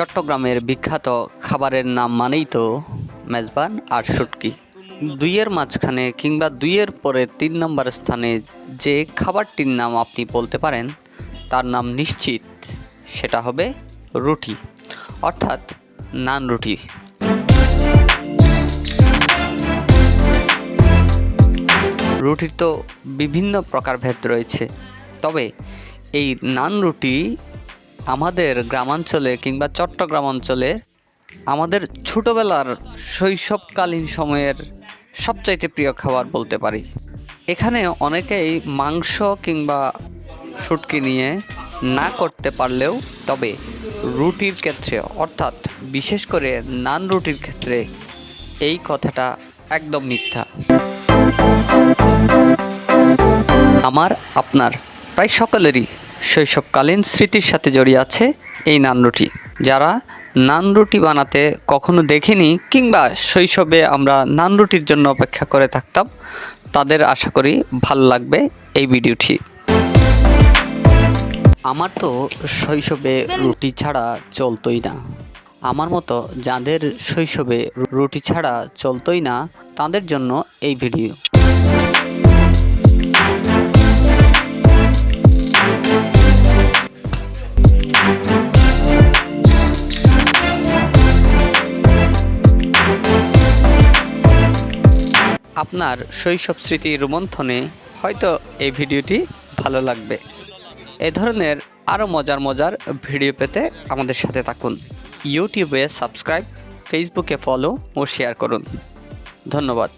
চট্টগ্রামের বিখ্যাত খাবারের নাম মানেই তো মেজবান আর শুটকি। দুইয়ের মাঝখানে কিংবা দুইয়ের পরে তিন নম্বর স্থানে যে খাবারটির নাম আপনি বলতে পারেন, তার নাম নিশ্চিত, সেটা হবে রুটি, অর্থাৎ নান রুটি। রুটির তো বিভিন্ন প্রকারভেদ রয়েছে, তবে এই নান রুটি আমাদের গ্রামাঞ্চলে কিংবা চট্টগ্রাম অঞ্চলে আমাদের ছোটোবেলার শৈশবকালীন সময়ের সবচাইতে প্রিয় খাবার বলতে পারি। এখানে অনেকেই মাংস কিংবা শুটকি নিয়ে না করতে পারলেও তবে রুটির ক্ষেত্রে, অর্থাৎ বিশেষ করে নান রুটির ক্ষেত্রে এই কথাটা একদম মিথ্যা। আমার, আপনার, প্রায় সকলেরই শৈশবকালীন স্মৃতির সাথে জড়িয়ে আছে এই নান রুটি। যারা নান রুটি বানাতে কখনো দেখিনি কিংবা শৈশবে আমরা নান রুটির জন্য অপেক্ষা করে থাকতাম, তাদের আশা করি ভালো লাগবে এই ভিডিওটি। আমার তো শৈশবে রুটি ছাড়া চলতোই না। আমার মতো যাদের শৈশবে রুটি ছাড়া চলতোই না, তাদের জন্য এই ভিডিও। আপনার শৈশব স্মৃতি রোমন্থনে হয়তো এই ভিডিওটি ভালো লাগবে। এ ধরনের আরও মজার মজার ভিডিও পেতে আমাদের সাথে থাকুন। ইউটিউবে সাবস্ক্রাইব, ফেসবুকে ফলো ও শেয়ার করুন। ধন্যবাদ।